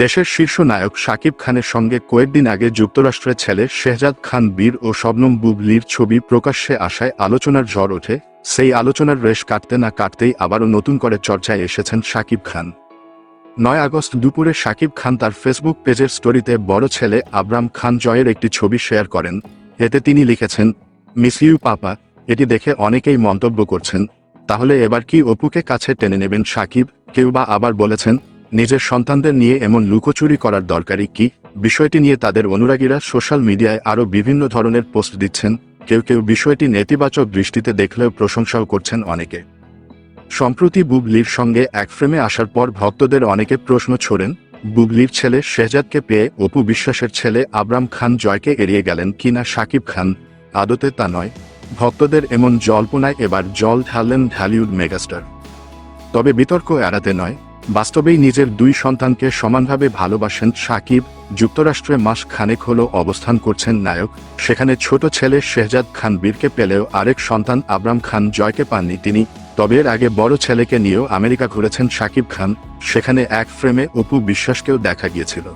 দেশের শীর্ষ নায়ক শাকিব খানের সঙ্গে কয়েকদিন আগে যুক্তরাষ্ট্রের ছেলে শেহজাদ খান বীর ও শবনম বুবলির ছবি প্রকাশ্যে আসায় আলোচনার ঝড় ওঠে। সেই আলোচনার রেশ কাটতে না কাটতেই আবারও নতুন করে চর্চায় এসেছেন শাকিব খান। নয় আগস্ট দুপুরে শাকিব খান তার ফেসবুক পেজের স্টোরিতে বড় ছেলে আবরাম খান জয়ের একটি ছবি শেয়ার করেন। এতে তিনি লিখেছেন, মিস ইউ, পাপা। এটি দেখে অনেকেই মন্তব্য করছেন। তাহলে এবার কি অপুকে কাছে টেনে নেবেন সাকিব কেউ বা আবার বলেছেন নিজের সন্তানদের নিয়ে এমন লুকোচুরি করার দরকারই কি? বিষয়টি নিয়ে তাদের অনুরাগীরা সোশ্যাল মিডিয়ায় আরও বিভিন্ন ধরনের পোস্ট দিচ্ছেন। কেউ কেউ বিষয়টি নেতিবাচক দৃষ্টিতে দেখলেও প্রশংসাও করছেন অনেকে। সম্প্রতি বুবলির সঙ্গে এক ফ্রেমে আসার পর ভক্তদের অনেকে প্রশ্ন ছোড়েন, বুবলির ছেলে শেহজাদকে পেয়ে অপু বিশ্বাসের ছেলে আবরাম খান জয়কে এড়িয়ে গেলেন কিনা সাকিব খান? আদতে তা নয়। ভক্তদের এমন জল্পনায় এবার জল ঢাললেন ঢালিউড মেগাস্টার। তবে বিতর্ক এড়াতে নয়। বাস্তবেই নিজের দুই সন্তানকে সমানভাবে ভালোবাসেন সাকিব। যুক্তরাষ্ট্রে মাস খানেক হলো অবস্থান করছেন নায়ক। সেখানে ছোট ছেলে শেহজাদ খান বীরকে পেলেও আরেক সন্তান আবরাম খান জয়কে পাননি তিনি। তবে এর আগে বড় ছেলেকে নিয়েও আমেরিকা ঘুরেছেন সাকিব খান। সেখানে এক ফ্রেমে অপু বিশ্বাসকেও দেখা গিয়েছিল।